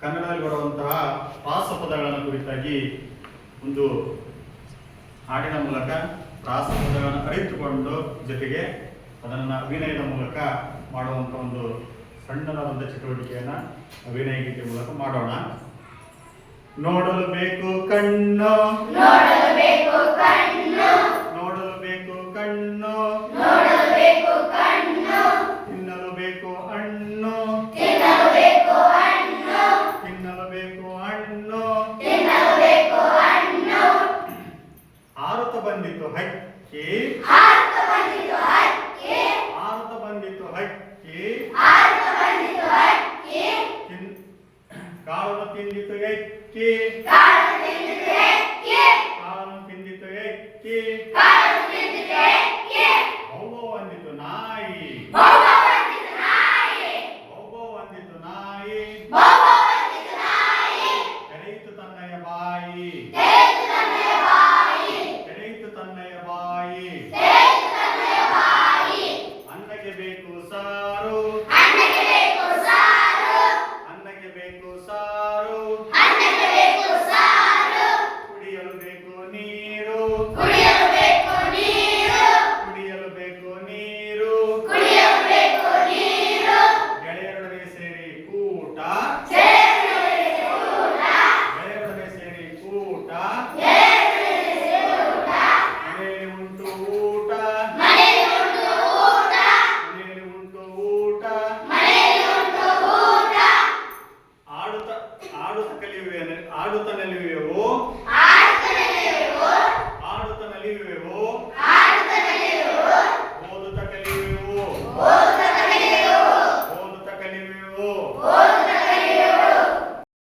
ಕನ್ನಡದಲ್ಲಿ ಬರುವಂತಹ ಪ್ರಾಸಪದಗಳನ್ನು ಕುರಿತಾಗಿ ಒಂದು ಹಾಡಿನ ಮೂಲಕ ಪ್ರಾಸಪದಗಳನ್ನು ಅರಿತುಕೊಂಡು ಜೊತೆಗೆ ಅದನ್ನು ಅಭಿನಯದ ಮೂಲಕ ಮಾಡುವಂಥ ಒಂದು ಸಣ್ಣದಾದಂಥ ಚಟುವಟಿಕೆಯನ್ನು ಅಭಿನಯ ಗೀತೆ ಮೂಲಕ ಮಾಡೋಣ. ನೋಡಲು ಬೇಕು ಕಣ್ಣು. ನೋಡಲು ಬೇಕು ಕಣ್ಣು. के आर्त बंदित हट के आर्त बंदित हट के आर्त बंदित हट के काळ तिंडित के काळ तिंडित ಸಾರು ಅನ್ನಕ್ಕೆ ಬೇಕು ಸಾರು ಆಡಳಿತದಲ್ಲಿಯೂ ಆಡಳಿತದಲ್ಲಿಯೂ